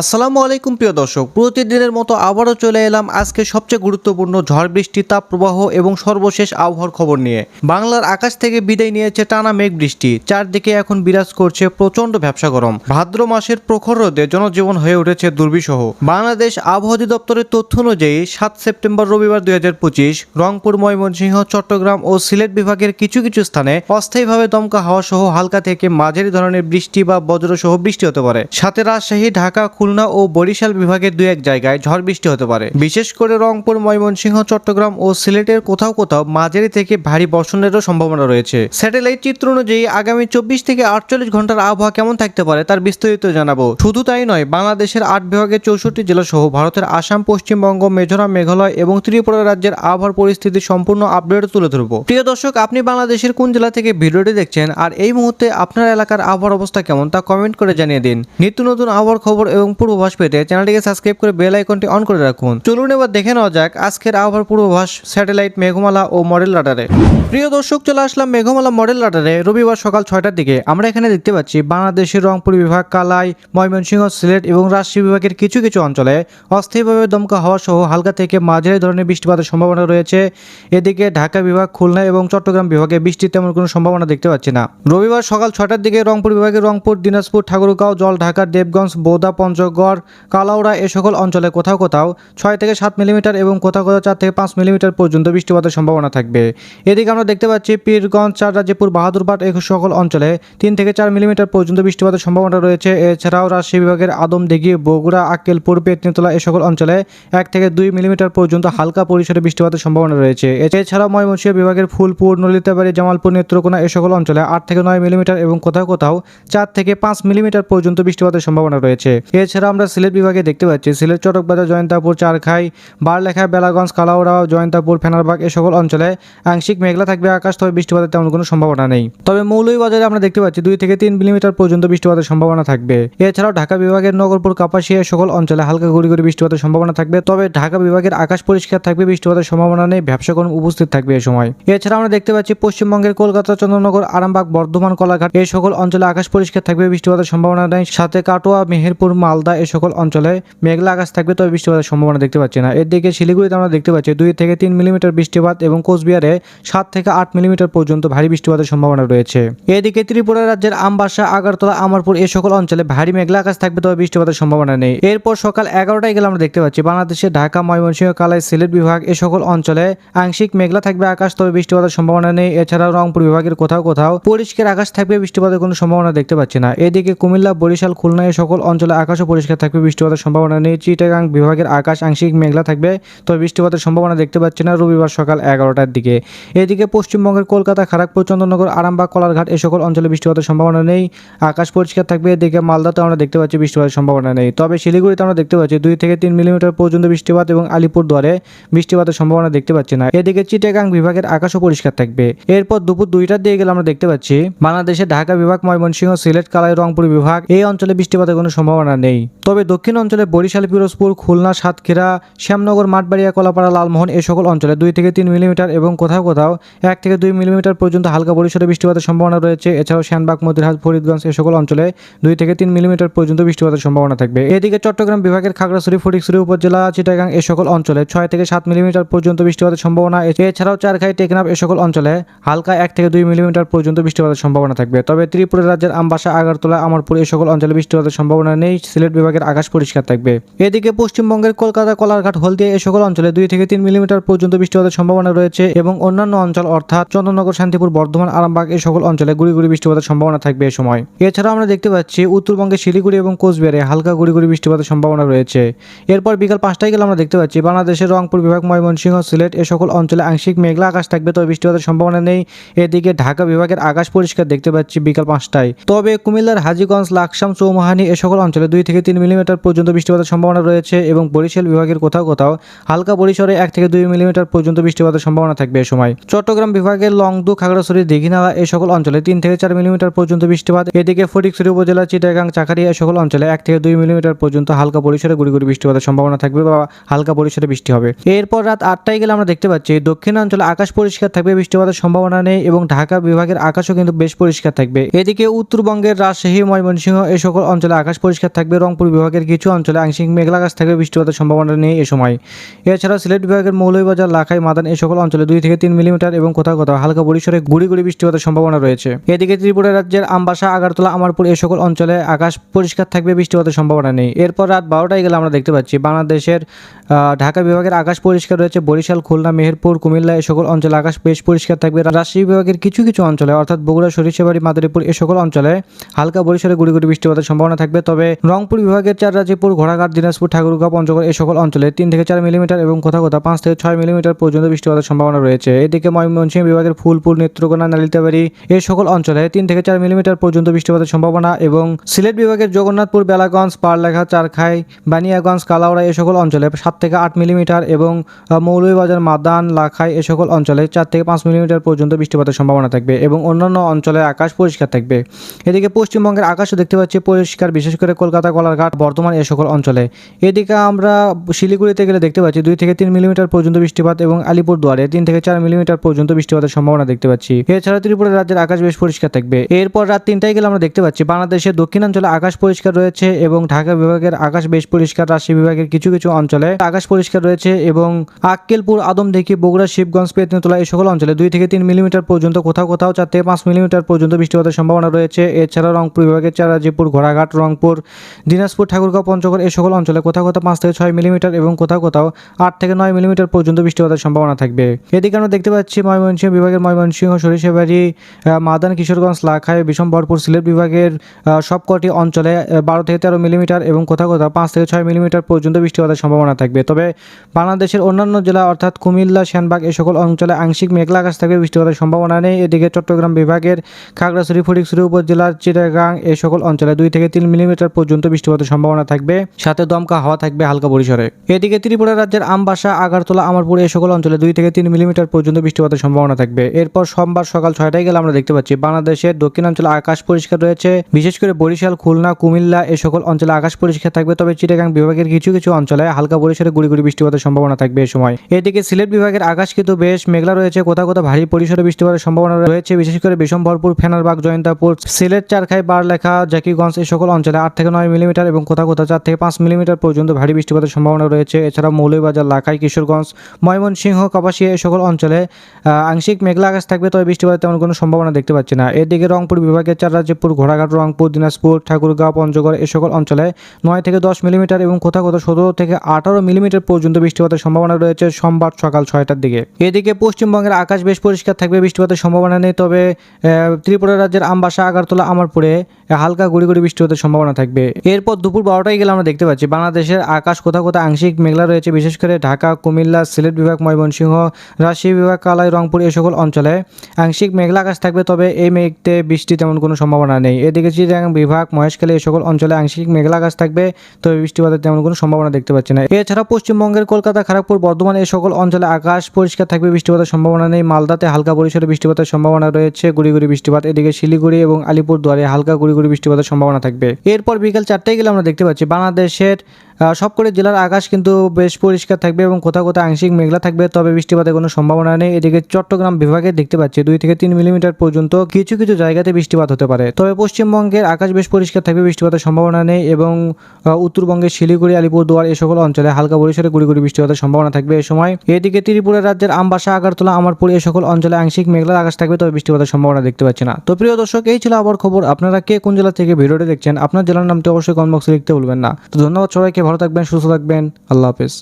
আসসালামু আলাইকুম প্রিয় দর্শক, প্রতিদিনের মতো আবারও চলে এলাম আজকে সবচেয়ে গুরুত্বপূর্ণ ঝড় বৃষ্টি তাপ প্রবাহ এবং সর্বশেষ আবহাওয়ার খবর নিয়ে। বাংলার আকাশ থেকে বিদায় নিয়েছে টানা মেঘ বৃষ্টি, চারদিকে এখন বিরাজ করছে প্রচণ্ড ব্যবসা গরম। ভাদ্র মাসের প্রখর রোদে জনজীবন হয়ে উঠেছে দুর্বিষহ। বাংলাদেশ আবহাওয়া অধিদপ্তরের তথ্য অনুযায়ী সাত সেপ্টেম্বর রবিবার দুই হাজার পঁচিশ রংপুর, ময়মনসিংহ, চট্টগ্রাম ও সিলেট বিভাগের কিছু কিছু স্থানে অস্থায়ীভাবে দমকা হাওয়া সহ হালকা থেকে মাঝারি ধরনের বৃষ্টি বা বজ্রসহ বৃষ্টি হতে পারে। সাথে রাজশাহী, ঢাকা খুলনা ও বরিশাল বিভাগের দুই এক জায়গায় ঝড় বৃষ্টি হতে পারে। বিশেষ করে রংপুর, ময়মনসিংহ, চট্টগ্রাম ও সিলেটের কোথাও কোথাও মাঝারি থেকে ভারী বর্ষণেরও সম্ভাবনা রয়েছে। স্যাটেলাইট চিত্র অনুযায়ী আগামী চব্বিশ থেকে আটচল্লিশ ঘণ্টার আবহাওয়া কেমন থাকতে পারে তার বিস্তারিত জানাব। শুধু তাই নয়, বাংলাদেশের আট বিভাগের চৌষট্টি জেলা সহ ভারতের আসাম, পশ্চিমবঙ্গ মেঘালয় মেঘালয় এবং ত্রিপুরা রাজ্যের আবহাওয়ার পরিস্থিতি সম্পূর্ণ আপডেট তুলে ধরবো। প্রিয় দর্শক, আপনি বাংলাদেশের কোন জেলা থেকে ভিডিওটি দেখছেন আর এই মুহূর্তে আপনার এলাকার আবহাওয়ার অবস্থা কেমন তা কমেন্ট করে জানিয়ে দিন। নিত্য নতুন আবহাওয়ার খবর এবং পূর্বাভাস পেতে চ্যানেলটিকে সাবস্ক্রাইব করে বেল আইকনটি অন করে রাখুন। চলুন এবার দেখে নেওয়া যাক আজকের আবহাওয়ার পূর্বাভাস স্যাটেলাইট মেঘমালা ও মডেল রাডারে। প্রিয় দর্শক, চলে আসলাম মেঘমালা মডেল রাডারে রবিবার সকাল ছয়টার দিকে। আমরা এখানে দেখতে পাচ্ছি বাংলাদেশের রংপুর বিভাগ, কালাই, ময়মনসিংহ, সিলেট এবং রাজশাহী বিভাগের কিছু কিছু অঞ্চলে অস্থায়ীভাবে দমকা হওয়া সহ হালকা থেকে মাঝারি ধরনের বৃষ্টিপাতের সম্ভাবনা রয়েছে। এদিকে ঢাকা বিভাগ, খুলনা এবং চট্টগ্রাম বিভাগে বৃষ্টির তেমন কোনো সম্ভাবনা দেখতে পাচ্ছি না। রবিবার সকাল ছয়টার দিকে রংপুর বিভাগের রংপুর, দিনাজপুর, ঠাকুরগাঁও জল ঢাকা দেবগঞ্জ, বোদা, পঞ্চগড় কালাউড়া এ সকল অঞ্চলে কোথাও কোথাও ছয় থেকে সাত মিলিমিটার এবং কোথাও কোথাও চার থেকে পাঁচ মিলিমিটার পর্যন্ত বৃষ্টিপাতের সম্ভাবনা থাকবে। এদিকে আমরা দেখতে পাচ্ছি পীরগঞ্জ চাররাজ্যপুর বাহাদুরপাট এই সকল অঞ্চলে তিন থেকে চার মিলিমিটার পর্যন্ত বৃষ্টিপাতের সম্ভাবনা রয়েছে। এছাড়াও রাজশাহী বিভাগের আদমদিঘি, বগুড়া, আক্কেলপুর, পেতনিতলা এ সকল অঞ্চলে এক থেকে দুই মিলিমিটার পর্যন্ত হালকা পরিসরে বৃষ্টিপাতের সম্ভাবনা রয়েছে। এছাড়াও ময়মনসিংহ বিভাগের ফুলপুর, নলিতাবাড়ি, জামালপুর, নেত্রকোনা এ সকল অঞ্চলে আট থেকে নয় মিলিমিটার এবং কোথাও কোথাও চার থেকে পাঁচ মিলিমিটার পর্যন্ত বৃষ্টিপাতের সম্ভাবনা রয়েছে। এছাড়া আমরা সিলেট বিভাগে দেখতে পাচ্ছি, সিলেট, চটকবাজার, জয়ন্তাপুর, চারখাই, বারলেখা, বেলাগঞ্জ কালাউড়া জয়ন্তাপুর, ফেনারবাগ এ সকল অঞ্চলে আংশিক মেঘলা থাকবে আকাশ, তবে বৃষ্টিপাতের তেমন কোনো সম্ভাবনা নেই। তবে মৌলভীবাজারে আমরা দেখতে পাচ্ছি দুই থেকে তিন মিলিমিটার পর্যন্ত বৃষ্টিপাতের সম্ভাবনা থাকবে। এছাড়াও ঢাকা বিভাগের নগরপুর, কাপাসিয়া সকল অঞ্চলে হালকা গুড়ি গুড়ি বৃষ্টিপাতের সম্ভাবনা থাকবে, তবে ঢাকা বিভাগের আকাশ পরিষ্কার থাকবে, বৃষ্টিপাতের সম্ভাবনা নেই, ব্যবসা কর্ম উপস্থিত থাকবে এ সময়। এছাড়া আমরা দেখতে পাচ্ছি পশ্চিমবঙ্গের কলকাতা, চন্দ্রনগর, আরামবাগ, বর্ধমান, কলাঘাট এই সকল অঞ্চলে আকাশ পরিষ্কার থাকবে, বৃষ্টিপাতের সম্ভাবনা নেই, সাথে কাটোয়া, মেহেরপুর মালদা এ সকল অঞ্চলে মেঘলা আকাশ থাকবে, তবে বৃষ্টিপাতের সম্ভাবনা দেখতে পাচ্ছি না। এদিকে শিলিগুড়িতে আমরা দেখতে পাচ্ছি দুই থেকে তিন মিলিমিটার বৃষ্টিপাত এবং কোচবিহারে সাত থেকে আট মিলিমিটার পর্যন্ত ভারী বৃষ্টিপাতের সম্ভাবনা রয়েছে। এদিকে ত্রিপুরা রাজ্যের আমবাসা, আগারতলা, আমারপুর এই সকল অঞ্চলে ভারী মেঘলা আকাশ থাকবে, তবে বৃষ্টিপাতের সম্ভাবনা নেই। এরপর সকাল এগারোটায় গেলে আমরা দেখতে পাচ্ছি বাংলাদেশের ঢাকা, ময়মনসিংহ, কালাই, সিলেট বিভাগ এ সকল অঞ্চলে আংশিক মেঘলা থাকবে আকাশ, তবে বৃষ্টিপাতের সম্ভাবনা নেই। এছাড়াও রংপুর বিভাগের কোথাও কোথাও পরিষ্কার আকাশ থাকবে, বৃষ্টিপাতের কোনো সম্ভাবনা দেখতে পাচ্ছি না। এদিকে কুমিল্লা, বরিশাল, খুলনা এই সকল অঞ্চলে আকাশও পরিষ্কার থাকবে, বৃষ্টিপাতের সম্ভাবনা নেই। চিটাগাং বিভাগের আকাশ আংশিক মেঘলা থাকবে, তবে বৃষ্টিপাতের সম্ভাবনা দেখতে পাচ্ছি না রবিবার সকাল এগারোটার দিকে। এদিকে পশ্চিমবঙ্গের কলকাতা খড়গপুর চন্দননগর, আরামবাগ, কলারঘাট এ সকল অঞ্চলে বৃষ্টিপাতের সম্ভাবনা নেই। আকাশ পরিষ্কার থাকবে, এদিকে মালদাতে আমরা দেখতে পাচ্ছি বৃষ্টিপাতের সম্ভাবনা নেই। তবে শিলিগুড়িতে আমরা দেখতে পাচ্ছি দুই থেকে তিন মিলিমিটার পর্যন্ত বৃষ্টিপাত এবং আলিপুরদুয়ারে বৃষ্টিপাতের সম্ভাবনা দেখতে পাচ্ছি না। এদিকে চিটাগাং বিভাগের আকাশও পরিষ্কার থাকবে। এরপর দুপুর দুইটার দিকে গেলে আমরা দেখতে পাচ্ছি, বাংলাদেশের ঢাকা বিভাগ, ময়মনসিংহ, সিলেট, কালাই, রংপুর বিভাগ এই অঞ্চলে বৃষ্টিপাতের কোনো সম্ভাবনা নেই। তবে দক্ষিণ অঞ্চলে বরিশাল, পিরোজপুর, খুলনা, সাতক্ষীরা, শ্যামনগর, মাঠবাড়িয়া, কলাপাড়া, লালমোহন এই সকল অঞ্চলে দুই থেকে তিন মিলিমিটার এবং কোথাও কোথাও এক থেকে দুই মিলিমিটার পর্যন্ত হালকা পরিসরে বৃষ্টিপাতের সম্ভাবনা রয়েছে। এছাড়াও শ্যানবাগ মদিরহাট ফরিদগঞ্জ এই সকল অঞ্চলে দুই থেকে তিন মিলিমিটার পর্যন্ত বৃষ্টিপাতের সম্ভাবনা থাকবে। এদিকে চট্টগ্রাম বিভাগের খাগড়াছড়ি, ফটিকছড়ি উপজেলা, চিটাগাং এ সকল অঞ্চলে ছয় থেকে সাত মিলিমিটার পর্যন্ত বৃষ্টিপাতের সম্ভাবনা। এছাড়াও চারখাই, টেকনাফ এই সকল অঞ্চলে হালকা এক থেকে দুই মিলিমিটার পর্যন্ত বৃষ্টিপাতের সম্ভাবনা থাকবে। তবে ত্রিপুরা রাজ্যের আমবাসা, আগারতলা, আমারপুর এ সকল অঞ্চলে বৃষ্টিপাতের সম্ভাবনা নেই। সিলেট বিভাগের আকাশ পরিষ্কার থাকবে। এদিকে পশ্চিমবঙ্গের কলকাতা, কলারঘাট, হলদিয়া এই সকল অঞ্চলে দুই থেকে তিন মিলিমিটার পর্যন্ত বৃষ্টিপাতের সম্ভাবনা রয়েছে এবং অন্যান্য অঞ্চল অর্থাৎ চন্দ্রনগর শান্তিপুর, বর্ধমান, আরামবাগ এই সকল অঞ্চলে গুড়ি গুড়ি বৃষ্টিপাতের সম্ভাবনা থাকবে এ সময়। এছাড়াও আমরা দেখতে পাচ্ছি উত্তরবঙ্গের শিলিগুড়ি এবং কোচবিহারে হালকা গুড়ি গুড়ি বৃষ্টিপাতের সম্ভাবনা রয়েছে। এরপর বিকাল পাঁচটায় গেলে আমরা দেখতে পাচ্ছি বাংলাদেশের রংপুর বিভাগ, ময়মনসিংহ, সিলেট এ সকল অঞ্চলে আংশিক মেঘলা আকাশ থাকবে, তবে বৃষ্টিপাতের সম্ভাবনা নেই। এদিকে ঢাকা বিভাগের আকাশ পরিষ্কার দেখতে পাচ্ছি বিকাল পাঁচটায়। তবে কুমিল্লার হাজীগঞ্জ, লাকসাম, চৌমাহানি এ সকল অঞ্চলে দুই থেকে তিন মিলিমিটার পর্যন্ত বৃষ্টিপাতের সম্ভাবনা রয়েছে এবং বরিশাল বিভাগের কোথাও কোথাও হালকা পরিসরে এক থেকে দুই মিলিমিটার পর্যন্ত বৃষ্টিপাতের সম্ভাবনা থাকবে এ সময়। চট্টগ্রাম বিভাগের লংদু, খাগড়াছড়ি, দীঘিনালা এই সকল অঞ্চলে তিন থেকে চার মিলিমিটার পর্যন্ত বৃষ্টিপাত। এদিকে ফটিকছড়ি উপজেলা, চিটাগাং, চাকারিয়া এই সকল অঞ্চলে এক থেকে দুই মিলিমিটার পর্যন্ত হালকা পরিসরে গুড়ি গুড়ি বৃষ্টিপাতের সম্ভাবনা থাকবে বা হালকা পরিসরে বৃষ্টি হবে। এরপর রাত আটটায় গেলে আমরা দেখতে পাচ্ছি, দক্ষিণাঞ্চলে আকাশ পরিষ্কার থাকবে, বৃষ্টিপাতের সম্ভাবনা নেই এবং ঢাকা বিভাগের আকাশও কিন্তু বেশ পরিষ্কার থাকবে। এদিকে উত্তরবঙ্গের রাজশাহী, ময়মনসিংহ এই সকল অঞ্চলে আকাশ পরিষ্কার থাকবে। রংপুর বিভাগের কিছু অঞ্চলে আংশিক মেঘলা আকাশ থাকবে বৃষ্টিপাতের সম্ভাবনা নেই এ সময়। এছাড়া সিলেট বিভাগের মৌলভীবাজার, লাখাই, মাদান এই সকল অঞ্চলে দুই থেকে তিন মিলিমিটার এবং কোথাও কোথাও হালকা পরিসরে গুড়ি গুড়ি বৃষ্টিপাতের সম্ভাবনা রয়েছে। এদিকে ত্রিপুরা রাজ্যের আমবাসা, আগারতলা, আমারপুর এই সকল অঞ্চলে আকাশ পরিষ্কার থাকবে, বৃষ্টিপাতের সম্ভাবনা নেই। এরপর রাত বারোটায় গেলে আমরা দেখতে পাচ্ছি, বাংলাদেশের ঢাকা বিভাগের আকাশ পরিষ্কার রয়েছে, বরিশাল, খুলনা, মেহেরপুর, কুমিল্লা এই সকল অঞ্চলে আকাশ বেশ পরিষ্কার থাকবে। রাজশাহী বিভাগের কিছু কিছু অঞ্চলে, অর্থাৎ বগুড়া, সরিষাবাড়ি, মাদারীপুর এ সকল অঞ্চলে হালকা পরিসরে গুড়ি গুড়ি বৃষ্টিপাতের সম্ভাবনা থাকবে। তবে রংপুর বিভাগের চার রাজীপুর ঘোড়াঘাট, দিনাজপুর, ঠাকুরগাঁও, পঞ্চগড় এই সকল অঞ্চলে তিন থেকে চার মিলিমিটার এবং কোথাও কোথাও পাঁচ থেকে ছয় মিলিমিটার পর্যন্ত বৃষ্টিপাতের সম্ভাবনা রয়েছে। এদিকে ময়মনসিংহ বিভাগের ফুলপুর, নেত্রকোনা, নালিতাবাড়ি এই সকল অঞ্চলে তিন থেকে চার মিলিমিটার পর্যন্ত বৃষ্টিপাতের সম্ভাবনা এবং সিলেট বিভাগের জগন্নাথপুর, বেলাগঞ্জ পারলেখা চারখাই, বানিয়াগঞ্জ, কালাউড়া এই সকল অঞ্চলে সাত থেকে আট মিলিমিটার এবং মৌলভীবাজার, মাদান, লাখাই এ সকল অঞ্চলে চার থেকে পাঁচ মিলিমিটার পর্যন্ত বৃষ্টিপাতের সম্ভাবনা থাকবে এবং অন্যান্য অঞ্চলে আকাশ পরিষ্কার থাকবে। এদিকে পশ্চিমবঙ্গের আকাশও দেখতে পাচ্ছি পরিষ্কার, বিশেষ করে কলকাতা কলারঘাট বর্ধমান এ সকল অঞ্চলে। এদিকে আমরা শিলিগুড়িতে গেলে দেখতে পাচ্ছি দুই থেকে তিন মিলিমিটার পর্যন্ত বৃষ্টিপাত এবং আলিপুরদুয়ারে তিন থেকে চার মিলিমিটার পর্যন্ত বৃষ্টিপাতের সম্ভাবনা দেখতে পাচ্ছি। এছাড়া ত্রিপুরা রাজ্যের আকাশ বেশ পরিষ্কার থাকবে। এরপর রাত তিনটায় গেলে আমরা দেখতে পাচ্ছি বাংলাদেশের দক্ষিণাঞ্চলে আকাশ পরিষ্কার রয়েছে এবং ঢাকা বিভাগের আকাশ বেশ পরিষ্কার। রাজশাহী বিভাগের কিছু কিছু অঞ্চলে আকাশ পরিষ্কার রয়েছে এবং আক্কেলপুর আদমদিঘি বগুড়া, শিবগঞ্জ, পেতনতলা এই সকল অঞ্চলে দুই থেকে তিন মিলিমিটার পর্যন্ত কোথাও কোথাও চার থেকে পাঁচ মিলিমিটার পর্যন্ত বৃষ্টিপাতের সম্ভাবনা রয়েছে। এছাড়া রংপুর বিভাগের চারাজিপুর ঘোড়াঘাট, রংপুর দিনাজপুর, ঠাকুরগাঁও, পঞ্চগড় এই সকল অঞ্চলে কোথাও কোথাও পাঁচ থেকে ছয় মিলিমিটার এবং কোথাও কোথাও আট থেকে নয় মিলিমিটার পর্যন্ত বৃষ্টিপাতের সম্ভাবনা থাকবে। এদিকে আমরা দেখতে পাচ্ছি ময়মনসিংহ বিভাগের ময়মনসিংহ, সরিষাবাড়ি মাদান, কিশোরগঞ্জ, লাখাই বিশম্বরপুর সিলেট বিভাগের সবকটি অঞ্চলে বারো থেকে তেরো মিলিমিটার এবং কোথাও কোথাও পাঁচ থেকে ছয় মিলিমিটার পর্যন্ত বৃষ্টিপাতের সম্ভাবনা থাকবে। তবে বাংলাদেশের অন্যান্য জেলা অর্থাৎ কুমিল্লা, সেনবাগ এই সকল অঞ্চলে আংশিক মেঘলা আকাশ থাকবে, বৃষ্টিপাতের সম্ভাবনা নেই। এদিকে চট্টগ্রাম বিভাগের খাগড়াছড়ি, ফটিকছড়ি উপজেলার চিটাগাং এই সকল অঞ্চলে দুই থেকে তিন মিলিমিটার পর্যন্ত বৃষ্টিপাতের সম্ভাবনা থাকবে, সাথে দমকা হাওয়া থাকবে হালকা পরিসরে এদিকে ত্রিপুরা রাজ্যের আমবাসা, আগারতলা, আমারপুর এই সকল অঞ্চলে দুই থেকে তিন মিলিমিটার পর্যন্ত বৃষ্টিপাতের সম্ভাবনা থাকবে। এরপর সোমবার সকাল ছয়টায় গেলে আমরা দেখতে পাচ্ছি, বাংলাদেশের দক্ষিণাঞ্চলে আকাশ পরিষ্কার রয়েছে, বিশেষ করে বরিশাল, খুলনা, কুমিল্লা এ সকল অঞ্চলে আকাশ পরিষ্কার থাকবে, তবে চিটাগাং বিভাগের কিছু কিছু অঞ্চলে হালকা পরিসরে গুড়ি গুড়ি বৃষ্টিপাতের সম্ভাবনা থাকবে এই সময়। এদিকে সিলেট বিভাগের আকাশ কিন্তু বেশ মেঘলা রয়েছে, কোথাও কোথাও ভারী পরিসরে বৃষ্টিপাতের সম্ভাবনা রয়েছে, বিশেষ করে বিশম্বরপুর ফেনারবাগ, জয়ন্তাপুর, সিলেট, চারখাই, বারলেখা, জাকিগঞ্জ এই সকল অঞ্চলে আট থেকে নয় মিলিমিটার এবং কোথাও কোথাও চার থেকে পাঁচ মিলিমিটার পর্যন্ত ভারী বৃষ্টিপাতের সম্ভাবনা রয়েছে। এছাড়া মৌলভীবাজার, লাখাই, কিশোরগঞ্জ, ময়মনসিংহ, কাপাসিয়া এই সকল অঞ্চলে আংশিক মেঘলা আকাশ থাকবে, তবে বৃষ্টিপাতের তেমন কোনো সম্ভাবনা দেখতে পাচ্ছি না। এদিকে রংপুর বিভাগের চার রাজ্যপুর ঘোড়াঘাট, রংপুর, দিনাজপুর, ঠাকুরগাঁও, পঞ্চগড় এই সকল অঞ্চলে নয় থেকে দশ মিলিমিটার এবং কোথাও কোথাও সতেরো থেকে আঠারো মিলিমিটার পর্যন্ত বৃষ্টিপাতের সম্ভাবনা রয়েছে সোমবার সকাল ছয়টার দিকে। এদিকে পশ্চিমবঙ্গের আকাশ বেশ পরিষ্কার থাকবে, বৃষ্টিপাতের সম্ভাবনা নেই, তবে ত্রিপুরা রাজ্যের আমবাসা, আগারতলা, আমারপুরে হালকা গুড়ি গুড়ি বৃষ্টিপাতের সম্ভাবনা থাকবে। এরপর দুপুর বারোটায় গেলে আমরা দেখতে পাচ্ছি, বাংলাদেশের আকাশ কোথাও কোথাও আংশিক মেঘলা রয়েছে, বিশেষ করে ঢাকা, কুমিল্লা, সিলেট বিভাগ, ময়মনসিংহ, রাজশাহী বিভাগ, কালাই, রংপুর এই সকল অঞ্চলে আংশিক মেঘলা আকাশ থাকবে, তবে এই মেঘতে বৃষ্টি তেমন কোনো সম্ভাবনা নেই। এদিকে চিটাগাং বিভাগ, মহেশখালী এই সকল অঞ্চলে আংশিক মেঘলা আকাশ থাকবে, তবে বৃষ্টিপাতের তেমন কোনো সম্ভাবনা দেখতে পাচ্ছি না। এছাড়া পশ্চিমবঙ্গের কলকাতা খড়গপুর বর্ধমান এই সকল অঞ্চলে আকাশ পরিষ্কার থাকবে, বৃষ্টিপাতের সম্ভাবনা নেই। মালদাতে হালকা পরিসরে বৃষ্টিপাতের সম্ভাবনা রয়েছে গুড়ি গুড়ি বৃষ্টিপাত। এদিকে শিলিগুড়ি এবং আলিপুর দুয়ারে হালকা গুড়ি গুড়ি বৃষ্টিপাতের সম্ভাবনা থাকবে। এরপর বিকেল চারটায় গেলে আমরা দেখতে পাচ্ছি বাংলাদেশের সবকটি জেলার আকাশ কিন্তু বেশ পরিষ্কার থাকবে এবং কোথাও কোথাও আংশিক মেঘলা থাকবে, তবে বৃষ্টিপাতের কোনো সম্ভাবনা নেই। এদিকে চট্টগ্রাম বিভাগে দেখতে পাচ্ছি দুই থেকে তিন মিলিমিটার পর্যন্ত কিছু কিছু জায়গাতে বৃষ্টিপাত হতে পারে। তবে পশ্চিমবঙ্গের আকাশ বেশ পরিষ্কার থাকবে, বৃষ্টিপাতের সম্ভাবনা নেই এবং উত্তরবঙ্গের শিলিগুড়ি, আলিপুরদুয়ার এই সকল অঞ্চলে হালকা পরিসরে গুড়ি গুড়ি বৃষ্টিপাতের সম্ভাবনা থাকবে এই সময়। এদিকে ত্রিপুরা রাজ্যের আমবাসা, আগারতলা আমারপুর এই সকল অঞ্চলে আংশিক মেঘলা আকাশ থাকবে, তবে বৃষ্টিপাতের সম্ভাবনা দেখতে পাচ্ছি না। তো প্রিয় দর্শক, এই ছিল আবার খবর। আপনারা কে কোন জেলা থেকে ভিডিওটি দেখছেন, আপনার জেলার নামটি অবশ্যই কমেন্ট বক্সে লিখতে ভুলবেন না। তো ধন্যবাদ সবাইকে ভালো থাকবেন সুস্থ থাকবেন আল্লাহ হাফেজ।